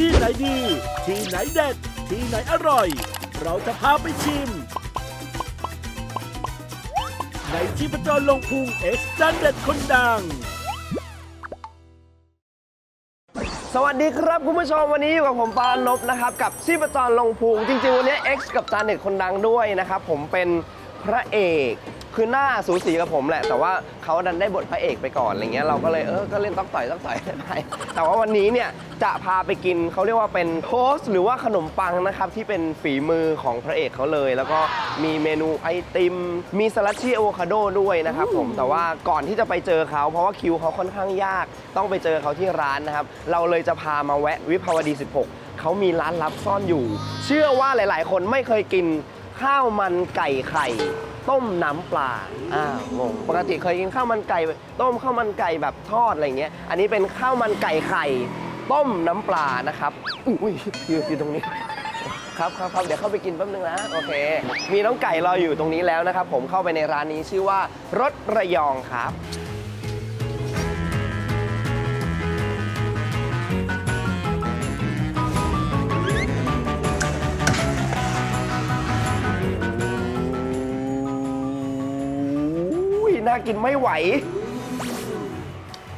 ที่ไหนดี ที่ไหนเด็ด ที่ไหนอร่อย เราจะพาไปชิม ในที่ประจรลงพุงเอ็กซ์จันเด็ดคนดัง สวัสดีครับคุณผู้ชมวันนี้อยู่กับผมปานบนะครับ กับชีพจรลงพุงจริง ๆ วันนี้ X กับจานเน็ตคนดังด้วยนะครับ ผมเป็นพระเอก คือหน้าสูสีกับผมแหละ แต่ว่าเขาดันได้บทพระเอกไปก่อนอะไรเงี้ยเราก็เลยเออก็เล่นต้องต่อยต้องต่อยได้แต่ว่าวันนี้เนี่ยจะพาไปกินเขาเรียกว่าเป็นโทสต์หรือว่าขนมปังนะครับที่เป็นฝีมือของพระเอกเขาเลย แล้วก็มีเมนูไอติม มีสลัดชี่อะโวคาโดด้วยนะครับผมแต่ว่าก่อนที่จะไปเจอเขาเพราะว่าคิวเขาค่อนข้างยาก ต้องไปเจอเขาที่ร้านนะครับเราเลยจะพามาแวะวิภาวดี 16 เขามีร้านลับซ่อนอยู่ เชื่อว่าหลาย ๆ คนไม่เคยกินข้าวมันไก่ไข่ ต้มน้ำปลาอ้าวงงปกติเคยกินข้าวมันไก่ ต้มข้าวมันไก่แบบทอดอะไรเงี้ย อันนี้เป็นข้าวมันไก่ไข่ต้มน้ำปลานะครับ อุ้ยอยู่อยู่ตรงนี้ ครับครับครับเดี๋ยวเข้าไปกินแป๊บนึงนะ โอเค มีน้องไก่รออยู่ตรงนี้แล้วนะครับ ผมเข้าไปในร้านนี้ชื่อว่ารสระยองครับ น่ากินไม่ไหว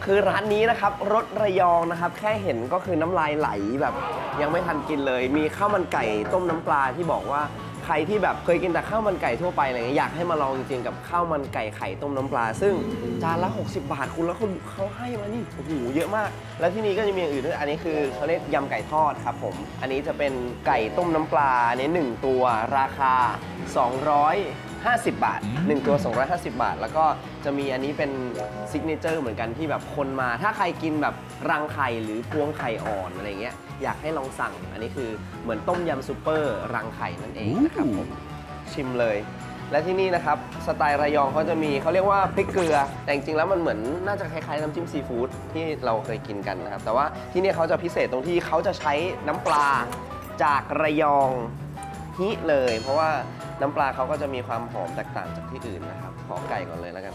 คือร้านนี้นะครับรสระยองนะครับ แค่เห็นก็คือน้ำลายไหลแบบ ยังไม่ทันกินเลย มีข้าวมันไก่ต้มน้ำปลาที่บอกว่าใครที่แบบเคยกินแต่ข้าวมันไก่ทั่วไปอะไรเงี้ยอยากให้มาลองจริงๆกับข้าวมันไก่ไข่ต้มน้ำปลา ซึ่งจานละ 60 บาทคุณแล้วเขาเขาให้มานี่โอ้โหเยอะมาก แล้วที่นี่ก็จะมีอย่างอื่นด้วยอันนี้คือเขาเรียกยำไก่ทอดครับผม อันนี้จะเป็นไก่ต้มน้ำปลาอันนี้หนึ่งตัวราคา 250 บาท 1 ตัว 250 บาท แล้วก็จะมีอันนี้เป็นซิกเนเจอร์เหมือนกันที่แบบคนมา ถ้าใครกินแบบรังไข่หรือพวงไข่อ่อนอะไรเงี้ยอยากให้ลองสั่ง อันนี้คือเหมือนต้มยำซูเปอร์รังไข่นั่นเองนะครับผมชิมเลย และที่นี่นะครับสไตล์ระยองเขาจะมีเขาเรียกว่าพริกเกลือ แต่จริงๆแล้วมันเหมือนน่าจะคล้ายๆน้ำจิ้มซีฟู้ดที่เราเคยกินกันนะครับ แต่ว่าที่นี่เขาจะพิเศษตรงที่เขาจะใช้น้ำปลาจากระยอง ฮิเลย เพราะว่าน้ำปลาเขาก็จะมีความหอมแตกต่างจากที่อื่นนะครับ ขอไก่ก่อนเลยแล้วกัน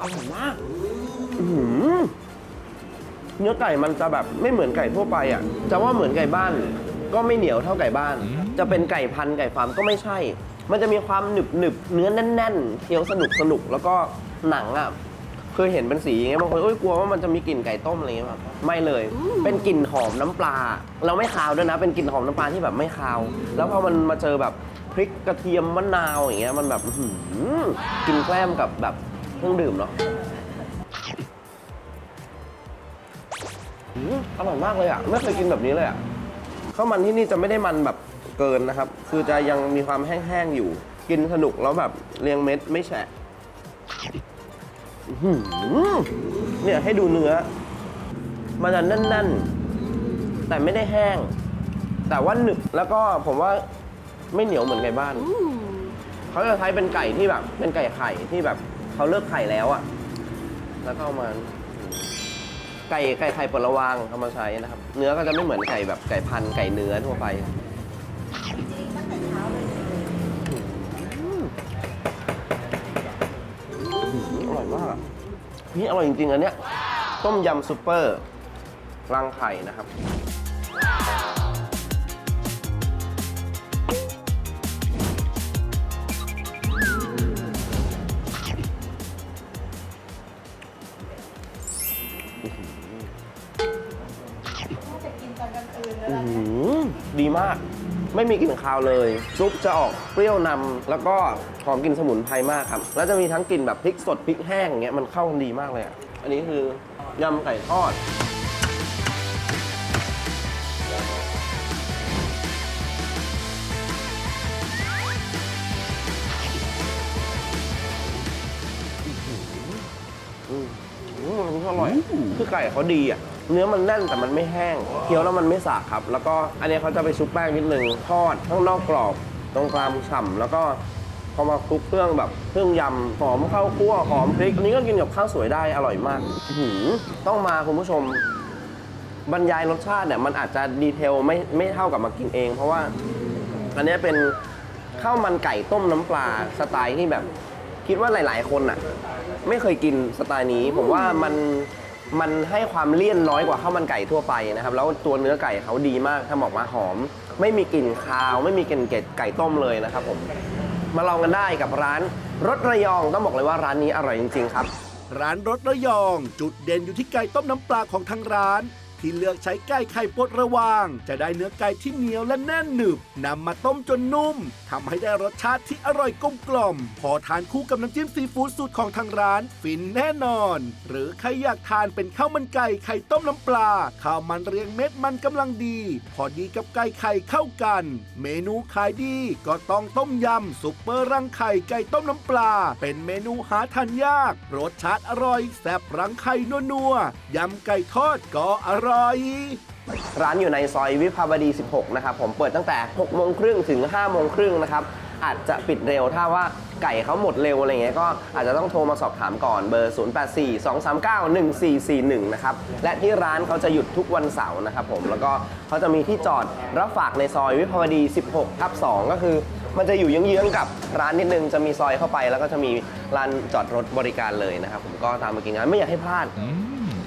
อร่อยมาก อื้อหือเนื้อไก่มันจะแบบไม่เหมือนไก่ทั่วไปอะ จะว่าเหมือนไก่บ้าน ก็ไม่เหนียวเท่าไก่บ้าน จะเป็นไก่พันธุ์ไก่ฟาร์มก็ไม่ใช่ มันจะมีความหนึบหนึบๆเนื้อแน่นๆเคี้ยวสนุกสนุกแล้วก็หนังอะเคยเห็นเป็นสีอย่างเงี้ยบางคนเอ้ยกลัวว่ามันจะมีกลิ่นไก่ต้มอะไรเงี้ยแบบไม่เลย เป็นกลิ่นหอมน้ำปลา เราไม่คาวด้วยนะ เป็นกลิ่นหอมน้ำปลาที่แบบไม่คาว แล้วพอมันมาเจอแบบพริกกระเทียมมะนาวอย่างเงี้ยมันแบบอื้อหือกินแกล้มกับแบบเครื่องดื่มเนาะ อืมอร่อยมากเลยอะ ไม่เคยกินแบบนี้เลยอะข้าวมันที่นี่จะไม่ได้มันแบบเกินนะครับ คือจะยังมีความแห้งๆอยู่ กินสนุกแล้วแบบเรียงเม็ดไม่แฉะอื้อหือเนี่ยให้ดูเนื้อ มันจะแน่นๆ แต่ไม่ได้แห้ง แต่ว่าหนึบแล้วก็ผมว่าไม่เหนียวเหมือนไก่บ้าน เขาจะใช้เป็นไก่ที่แบบ เป็นไก่ไข่ที่แบบเขาเลิกไข่แล้วอะแล้วก็เอามา ไก่ไก่ไข่ปลวางเอามาใช้นะครับ เนื้อก็จะไม่เหมือนไก่แบบไก่พันธุ์ไก่เนื้อทั่วไปอร่อยมากนี่อร่อยจริงๆอันเนี้ยต้มยำซุปเปอร์รังไข่นะครับ ดีมาก ไม่มีกลิ่นคาวเลย ซุปจะออกเปรี้ยวนำแล้วก็หอมกลิ่นสมุนไพรมากครับ แล้วจะมีทั้งกลิ่นแบบพริกสดพริกแห้งอย่างเงี้ยมันเข้ากันดีมากเลยอะอันนี้คือยำไก่ทอดอืมอืมอันนี้ก็อร่อย คือไก่เขาดีอะ เนื้อมันแน่นแต่มันไม่แห้ง เคี้ยวแล้วมันไม่สากครับ แล้วก็อันนี้เขาจะไปชุบแป้งนิดนึงทอดข้างนอกกรอบ ตรงกลางฉ่ำแล้วก็พอมาคลุกเครื่องแบบเครื่องยำหอมข้าวคั่วหอมพริกอันนี้ก็กินกับข้าวสวยได้อร่อยมากหือต้องมาคุณผู้ชม บรรยายรสชาติเนี่ยมันอาจจะดีเทลไม่ไม่เท่ากับมากินเอง เพราะว่า อันนี้เป็นข้าวมันไก่ต้มน้ำปลาสไตล์ที่แบบ คิดว่าหลาย ๆ คนอะ ไม่เคยกินสไตล์นี้ ผมว่ามัน มันให้ความเลี่ยนน้อยกว่าข้าวมันไก่ทั่วไปนะครับ แล้วตัวเนื้อไก่เขาดีมากทำออกมาหอม ไม่มีกลิ่นคาว ไม่มีกลิ่นเกล็ดไก่ต้มเลยนะครับผม มาลองกันได้กับร้านรสระยองต้องบอกเลยว่าร้านนี้อร่อยจริง ๆ ครับ ร้านรสระยอง จุดเด่นอยู่ที่ไก่ต้มน้ำปลาของทางร้าน ที่เลือกใช้ไก่ไข่ปดระวาง จะได้เนื้อไก่ที่เหนียวและแน่นหนึบนำมาต้มจนนุ่มทำให้ได้รสชาติที่อร่อยกลมกล่อม พอทานคู่กับน้ำจิ้มซีฟู้ดสูตรของทางร้าน ฟินแน่นอน หรือใครอยากทานเป็นข้าวมันไก่ไข่ต้มน้ำปลา ข้าวมันเรียงเม็ดมันกำลังดี พอดีกับไก่ไข่เข้ากัน เมนูขายดีก็ต้องต้มยำซุปเปอร์รังไข่ไก่ต้มน้ำปลา เป็นเมนูหาทานยาก รสชาติอร่อยแซ่บรังไข่นัวๆยำไก่ทอดก็อรร่อย ร้านอยู่ในซอยวิภาวดี 16 นะครับ ผมเปิดตั้งแต่6โมงครึ่งถึง5โมงครึ่งนะครับ อาจจะปิดเร็วถ้าว่าไก่เขาหมดเร็วอะไรเงี้ยก็อาจจะต้องโทรมาสอบถามก่อนเบอร์ 0842391441 นะครับ และที่ร้านเขาจะหยุดทุกวันเสาร์นะครับผมแล้วก็เขาจะมีที่จอดรับฝากในซอยวิภาวดี 16ทับ2ก็คือ มันจะอยู่เยื้องๆกับร้านนิดนึงจะมีซอยเข้าไป แล้วก็จะมีลานจอดรถบริการเลยนะครับผมก็ตามมากินงานไม่อยากให้พลาด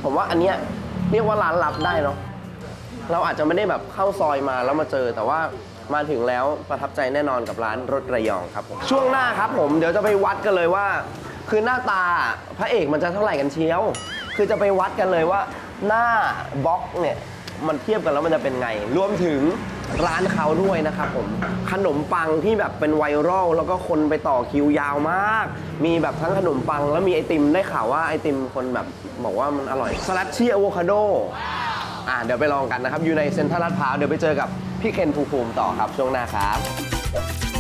ผมว่าอันเนี้ย เรียกว่าร้านลับได้เนาะเราอาจจะไม่ได้แบบเข้าซอยมาแล้วมาเจอ แต่ว่ามาถึงแล้วประทับใจแน่นอนกับร้านรถระยองครับผมช่วงหน้าครับผมเดี๋ยวจะไปวัดกันเลยว่า คือหน้าตาพระเอกมันจะเท่าไหร่กันเชียว คือจะไปวัดกันเลยว่า หน้าบล็อกเนี่ย มันเทียบกันแล้วมันจะเป็นไง รวมถึงร้านเขาด้วยนะครับผม ขนมปังที่แบบเป็นไวรัลแล้วก็คนไปต่อคิวยาวมาก มีแบบทั้งขนมปังแล้วมีไอติมได้ข่าวว่าไอติมคนแบบบอกว่ามันอร่อยสลัดชี่อะโวคาโดอ่าเดี๋ยวไปลองกันนะครับ อยู่ในเซ็นทรัลลาดพร้าวเดี๋ยวไปเจอกับพี่เคนภูมิภูมิต่อครับช่วงหน้าครับ